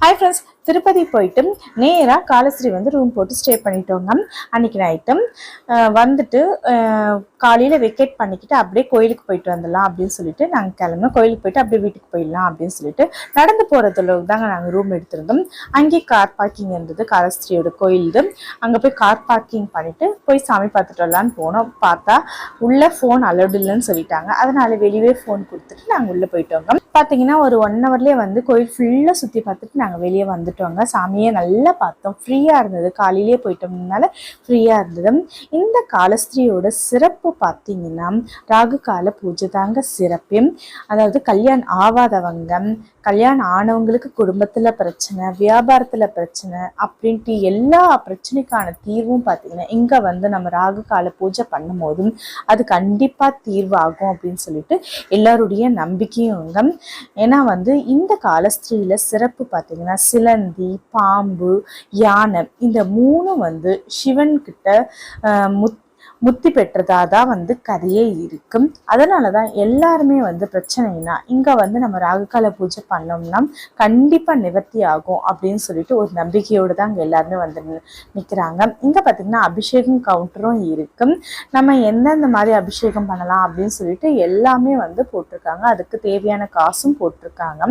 Hi friends Tirupati போயிட்டு நேராக காலஸ்ரீ வந்து ரூம் போட்டு ஸ்டே பண்ணிட்டோங்க அன்னைக்கு நைட்டும் வந்துட்டு காலையில் வெக்கேட் பண்ணிக்கிட்டு அப்படியே கோயிலுக்கு போயிட்டு வந்துடலாம் அப்படின்னு சொல்லிட்டு நாங்கள் கிளம்புனோம். கோயிலுக்கு போயிட்டு அப்படியே வீட்டுக்கு போயிடலாம் அப்படின்னு சொல்லிட்டு நடந்து போகிறதுல தாங்க நாங்கள் ரூம் எடுத்திருந்தோம். அங்கேயே கார் பார்க்கிங் இருந்தது காலஸ்ரீயோட கோயில் அங்கே போய் கார் பார்க்கிங் பண்ணிவிட்டு போய் சாமி பார்த்துட்டு வரலான்னு போனோம். பார்த்தா உள்ளே ஃபோன் அலௌட் இல்லைன்னு சொல்லிட்டாங்க. அதனால் வெளியே ஃபோன் கொடுத்துட்டு நாங்கள் உள்ளே போயிட்டோங்க பார்த்தீங்கன்னா ஒரு ஒன் ஹவர்லேயே வந்து கோயில் ஃபுல்லாக சுற்றி பார்த்துட்டு நாங்கள் வெளியே வந்துட்டோங்க. சாமியை நல்லா பார்த்தோம். ஃப்ரீயாக இருந்தது. காலையிலேயே போயிட்டோம்னால ஃப்ரீயாக இருந்தது. இந்த காலஸ்திரியோட சிறப்பு பார்த்தீங்கன்னா ராகு கால பூஜை தாங்க சிறப்பு. அதாவது கல்யாணம் ஆவாதவங்க கல்யாணம் ஆனவங்களுக்கு குடும்பத்தில் பிரச்சனை வியாபாரத்தில் பிரச்சனை அப்படின்ட்டு எல்லா பிரச்சனைக்கான தீர்வும் பார்த்தீங்கன்னா இங்கே வந்து நம்ம ராகு கால பூஜை பண்ணும்போதும் அது கண்டிப்பாக தீர்வாகும் அப்படின்னு சொல்லிட்டு எல்லாருடைய நம்பிக்கையும் ஏன்னா வந்து இந்த காலஸ்திரியில் சிறப்பு பார்த்தீங்கன்னா சிலந்தி பாம்பு யானை இந்த மூணும் வந்து சிவன்கிட்ட முத் முத்தி பெற்றதா தான் வந்து கதையே இருக்கும். அதனால தான் எல்லாருமே வந்து பிரச்சனைனா இங்கே வந்து நம்ம ராகுகால பூஜை பண்ணோம்னா கண்டிப்பாக நிவர்த்தி ஆகும் அப்படின்னு சொல்லிட்டு ஒரு நம்பிக்கையோடு தான் அங்கே எல்லாருமே வந்து நிற்கிறாங்க இங்கே பார்த்திங்கன்னா அபிஷேகம் கவுண்டரும் இருக்கும். நம்ம எந்தெந்த மாதிரி அபிஷேகம் பண்ணலாம் அப்படின்னு சொல்லிட்டு எல்லாமே வந்து போட்டிருக்காங்க. அதுக்கு தேவையான காசும் போட்டிருக்காங்க.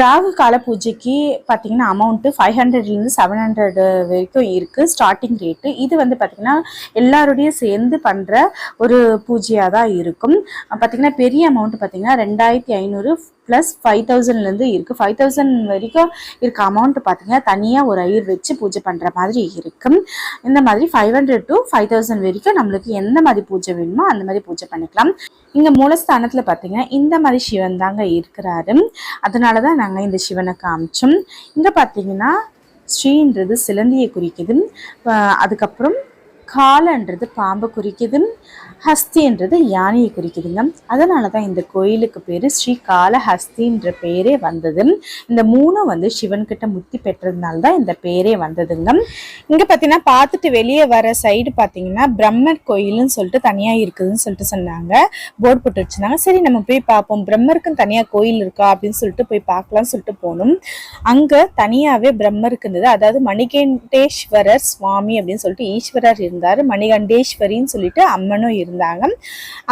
ராகு கால பூஜைக்கு பார்த்தீங்கன்னா அமௌண்ட்டு ஃபைவ் ஹண்ட்ரட்லேருந்து செவன் ஹண்ட்ரட் வரைக்கும் இருக்குது ஸ்டார்டிங் ரேட்டு இது வந்து பார்த்திங்கன்னா எல்லாரோடையும் சேர்ந்து பண்ணுற ஒரு பூஜையாக தான் இருக்கும். பார்த்தீங்கன்னா பெரிய அமௌண்ட் பார்த்தீங்கன்னா ரெண்டாயிரத்தி ஐநூறு ப்ளஸ் ஃபைவ் தௌசண்ட்லேருந்து இருக்குது ஃபைவ் தௌசண்ட் வரைக்கும் இருக்க அமௌண்ட் பார்த்தீங்கன்னா தனியாக ஒரு ஐயர் வச்சு பூஜை பண்ணுற மாதிரி இருக்கும். இந்த மாதிரி five hundred to five thousand வரைக்கும் நம்மளுக்கு எந்த மாதிரி பூஜை வேணுமோ அந்த மாதிரி பூஜை பண்ணிக்கலாம். இங்கே மூலஸ்தானத்தில் பார்த்தீங்கன்னா இந்த மாதிரி சிவன் தாங்க இருக்கிறாரு. அதனால தான் நாங்கள் இந்த சிவனை காமிச்சோம். இங்கே பார்த்தீங்கன்னா ஸ்ரீன்றது சிலந்தியை குறிக்குது. அதுக்கப்புறம் காலன்றது பாம்பை குறிக்குது ஹஸ்தின்றது யானையை குறிக்குதுங்க. அதனால தான் இந்த கோயிலுக்கு பேர் ஸ்ரீ காலஹஸ்தின்ற பேரே வந்தது. இந்த மூணும் வந்து சிவன்கிட்ட முத்தி பெற்றதுனால தான் இந்த பேரே வந்ததுங்க. இங்கே பார்த்தீங்கன்னா பார்த்துட்டு வெளியே வர சைடு பார்த்தீங்கன்னா பிரம்மர் கோயில்னு சொல்லிட்டு தனியாக இருக்குதுன்னு சொல்லிட்டு சொன்னாங்க. போர்டு போட்டு வச்சுருந்தாங்க. சரி நம்ம போய் பார்ப்போம். பிரம்மருக்குன்னு தனியாக கோயில் இருக்கா அப்படின்னு சொல்லிட்டு போய் பார்க்கலாம்னு சொல்லிட்டு போனோம். அங்கே தனியாகவே பிரம்மருக்கு இருந்தது. அதாவது மணிகண்டேஸ்வரர் சுவாமி அப்படின்னு சொல்லிட்டு ஈஸ்வரர் இருந்தார். மணிகண்டேஸ்வரின்னு சொல்லிட்டு அம்மனும் இருந்தாங்க.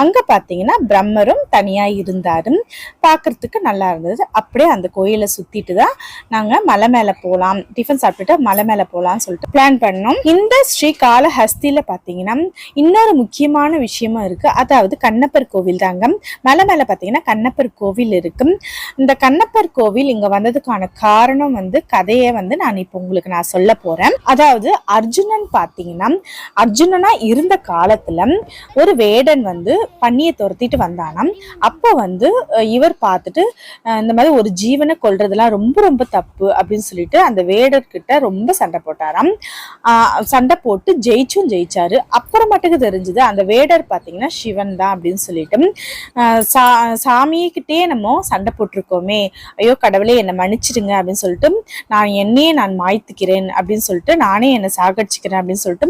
அங்கே பார்த்தீங்கன்னா பிரம்மரும் தனியாக இருந்தார். பார்க்கறதுக்கு நல்லா இருந்தது. அப்படியே அந்த கோயிலை சுற்றிட்டு தான் நாங்கள் மலை மேலே போகலாம் டிஃபன் சாப்பிட்டுட்டு மலை மேலே போகலாம்னு சொல்லிட்டு பிளான் பண்ணோம். இந்த ஸ்ரீ காலஹஸ்தியில் பார்த்தீங்கன்னா இன்னொரு முக்கியமான விஷயமும் இருக்குது அதாவது கண்ணப்பர் கோவில் தாங்க. மலை மேலே பார்த்தீங்கன்னா கண்ணப்பர் கோவில் இருக்கு. இந்த கண்ணப்பர் கோவில் இங்கே வந்ததுக்கான காரணம் வந்து கதையை வந்து நான் இப்போ உங்களுக்கு நான் சொல்ல போகிறேன் அதாவது அர்ஜுனன் பார்த்தீங்கன்னா அர்ஜுனனா இருந்த காலத்தில் ஒரு வேடன் வந்து பன்னியை துரத்திட்டு வந்தானாம். அப்போ வந்து இவர் பார்த்துட்டு இந்த மாதிரி ஒரு ஜீவனை கொள்றதுலாம் ரொம்ப ரொம்ப தப்பு அப்படின்னு சொல்லிட்டு அந்த வேடர்கிட்ட ரொம்ப சண்டை போட்டாராம். சண்டை போட்டு ஜெயிச்சும் ஜெயிச்சாரு. அப்புறமட்டுக்கு தெரிஞ்சது அந்த வேடர் பார்த்தீங்கன்னா சிவன் தான் அப்படின்னு சொல்லிட்டு. சா சாமிக்கிட்டே நம்ம சண்டை போட்டிருக்கோமே. ஐயோ கடவுளே என்னை மன்னிச்சிடுங்க அப்படின்னு சொல்லிட்டு நான் என்னையே நான் மாய்த்துக்கிறேன் அப்படின்னு சொல்லிட்டு நானே என்னை சாகடிச்சுக்கிறேன் அப்படின்னு சொல்லிட்டு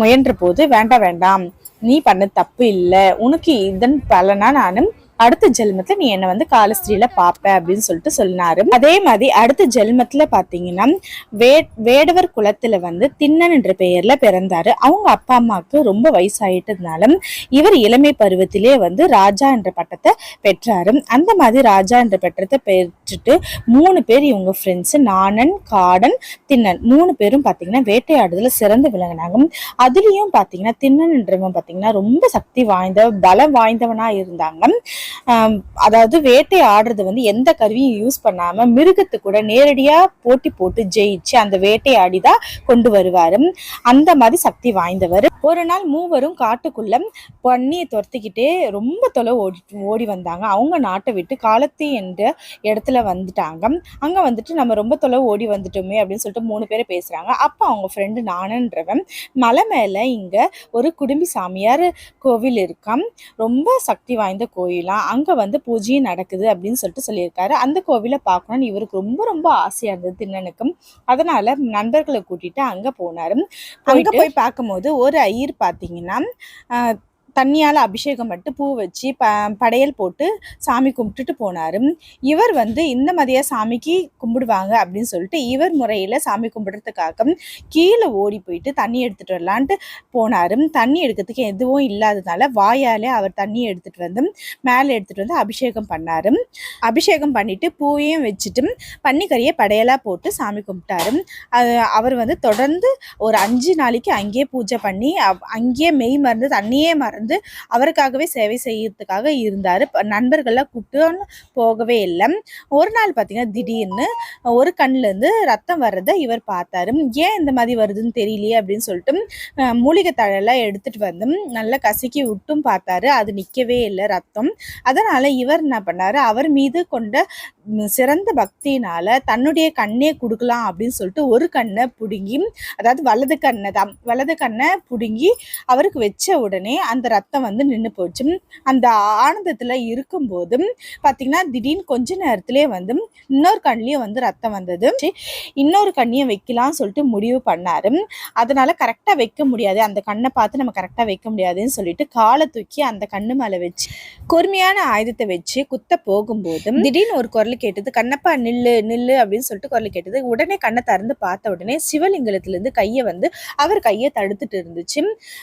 முயன்ற போது வேண்டாம் வேண்டாம். நீ பண்ண தப்பு இல்லை. உனக்கு இதன் பலனா நானும் அடுத்த ஜென்மத்துல நீ என்ன வந்து காலஸ்திரியில பாப்ப அப்படின்னு சொல்லிட்டு சொன்னாரு அதே மாதிரி அடுத்த ஜென்மத்துல பாத்தீங்கன்னா வே வேடவர் குலத்துல வந்து திண்ணன் என்ற பெயர்ல பிறந்தாரு. அவங்க அப்பா அம்மாவுக்கு ரொம்ப வயசாயிட்டதுனால இவர் இளமை பருவத்திலே வந்து ராஜா என்ற பட்டத்தை பெற்றாரு. அந்த மாதிரி ராஜா என்ற பட்டத்தை பெற்றுட்டு மூணு பேர் இவங்க ஃப்ரெண்ட்ஸ் நாணன் காடன் திண்ணன். மூணு பேரும் பாத்தீங்கன்னா வேட்டையாடுதல சிறந்து விளங்கினாங்க. அதுலயும் பாத்தீங்கன்னா திண்ணன் என்றவன் பாத்தீங்கன்னா ரொம்ப சக்தி வாய்ந்த பலம் வாய்ந்தவனா இருந்தாங்க. அதாவது வேட்டை ஆடுறது வந்து எந்த கருவியும் யூஸ் பண்ணாமல் மிருகத்து கூட நேரடியாக போட்டி போட்டு ஜெயிச்சு அந்த வேட்டையாடி தான் கொண்டு வருவார். அந்த மாதிரி சக்தி வாய்ந்தவர். ஒரு நாள் மூவரும் காட்டுக்குள்ள பன்னியை துரத்திக்கிட்டே ரொம்ப தொலை ஓடி ஓடி வந்தாங்க. அவங்க நாட்டை விட்டு காலத்தி என்ற இடத்துல வந்துட்டாங்க. அங்கே வந்துட்டு நம்ம ரொம்ப தொலை ஓடி வந்துட்டோமே அப்படின்னு சொல்லிட்டு மூணு பேரை பேசுகிறாங்க அப்போ அவங்க ஃப்ரெண்டு நானுன்றவன் மலை மேலே இங்கே ஒரு குடும்பி சாமியார் கோவில் இருக்கான் ரொம்ப சக்தி வாய்ந்த கோயிலாம் அங்க வந்து பூஜையும் நடக்குது அப்படின்னு சொல்லிட்டு சொல்லியிருக்காரு. அந்த கோவிலை பார்க்கணும்னு இவருக்கு ரொம்ப ரொம்ப ஆசையா இருந்தது திண்ணனுக்கும். அதனால நண்பர்களை கூட்டிட்டு அங்க போனாரு. அங்க போய் பார்க்கும்போது ஒரு ஐயர் பார்த்தீங்கன்னா தண்ணியால் அபிஷேகம் பட்டு பூ வச்சு ப படையல் போட்டு சாமி கும்பிட்டுட்டு போனார். இவர் வந்து இந்த மாதிரியாக சாமிக்கு கும்பிடுவாங்க? அப்படின்னு சொல்லிட்டு இவர் முறையில் சாமி கும்பிடுறதுக்காக கீழே ஓடி போயிட்டு தண்ணி எடுத்துகிட்டு வரலான்ட்டு போனார். தண்ணி எடுக்கிறதுக்கு எதுவும் இல்லாததுனால வாயாலே அவர் தண்ணி எடுத்துகிட்டு வந்து மேலே எடுத்துகிட்டு வந்து அபிஷேகம் பண்ணார். அபிஷேகம் பண்ணிவிட்டு பூவையும் வச்சுட்டு பன்னிக்கறியை படையலாக போட்டு சாமி கும்பிட்டாரு. அது அவர் வந்து தொடர்ந்து ஒரு அஞ்சு நாளைக்கு அங்கேயே பூஜை பண்ணி அங்கேயே மெய் மறந்து தண்ணியே மறந்து அவருக்காகவே சேவை செய்யறதுக்காக இருந்தார். நண்பர்கள்லாம் கூப்பிட்டு போகவே இல்லை. ஒரு நாள் பார்த்தீங்கன்னா திடீர்னு ஒரு கண்ணுலேருந்து ரத்தம் வர்றதை இவர் பார்த்தாரு. ஏன் இந்த மாதிரி வருதுன்னு தெரியலையே அப்படின்னு சொல்லிட்டு மூலிகை தழெல்லாம் எடுத்துகிட்டு வந்து நல்லா கசக்கி விட்டும் பார்த்தாரு. அது நிற்கவே இல்லை ரத்தம். அதனால் இவர் என்ன பண்ணார்? அவர் மீது கொண்ட சிறந்த பக்தியினால் தன்னுடைய கண்ணே கொடுக்கலாம் அப்படின்னு சொல்லிட்டு ஒரு கண்ணை பிடுங்கி அதாவது வலது கண்ணை தான். வலது கண்ணை பிடுங்கி அவருக்கு வச்ச உடனே அந்த ரத்தம் வந்து நின்று போச்சு. அந்த ஆனந்தத்தில் இருக்கும்போது பார்த்தீங்கன்னா திடீர்னு கொஞ்ச நேரத்திலே வந்து இன்னொரு கண்ணிலையும் வந்து ரத்தம் வந்தது. இன்னொரு கண்ணியும் வைக்கலாம்னு சொல்லிட்டு முடிவு பண்ணாரு. அதனால கரெக்டாக வைக்க முடியாது. அந்த கண்ணை பார்த்து நம்ம கரெக்டாக வைக்க முடியாதுன்னு சொல்லிட்டு காலை தூக்கி அந்த கண்ணு மேலே வச்சு கூர்மையான ஆயுதத்தை வச்சு குத்த போகும்போது திடீர்னு ஒரு குரல் கேட்டது கண்ணப்பா நில்லு நில்லு அப்படின்னு சொல்லிட்டு குரல் கேட்டது. உடனே கண்ணை திறந்து பார்த்த உடனே சிவலிங்கத்திலேருந்து கையை வந்து அவர் கையை தடுத்துட்டு இருந்துச்சு.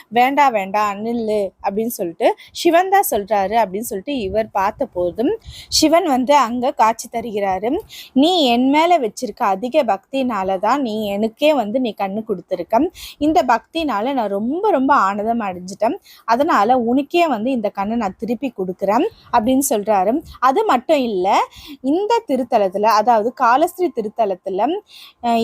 வேண்டாம் வேண்டாம் நில்லு அப்படின்னு சொல்லிட்டு சிவன் தான் சொல்கிறாரு அப்படின்னு சொல்லிட்டு இவர் பார்த்த போதும் சிவன் வந்து அங்கே காட்சி தருகிறாரு. நீ என் மேலே வச்சிருக்க அதிக பக்தினால தான் நீ எனக்கே வந்து நீ கண்ணு கொடுத்துருக்க. இந்த பக்தினால நான் ரொம்ப ரொம்ப ஆனந்தம் அடைஞ்சிட்டேன். அதனால உனக்கே வந்து இந்த கண்ணை நான் திருப்பி கொடுக்குறேன் அப்படின்னு சொல்கிறாரு அது மட்டும் இல்லை இந்த திருத்தலத்தில் அதாவது காலஸ்ரீ திருத்தலத்தில்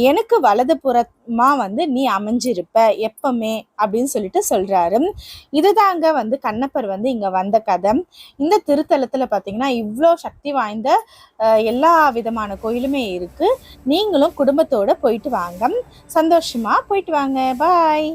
எனக்கு வலது புறமாக வந்து நீ அமைஞ்சிருப்ப எப்பவுமே அப்படின்னு சொல்லிட்டு சொல்கிறாரு இதுதாங்க வந்து கண்ணப்பர் வந்து இங்க வந்த கதை இந்த திருத்தலத்துல பாத்தீங்கன்னா இவ்வளோ சக்தி வாய்ந்த எல்லா விதமான கோயிலுமே இருக்கு. நீங்களும் குடும்பத்தோட போயிட்டு வாங்க. சந்தோஷமா போயிட்டு வாங்க. பாய்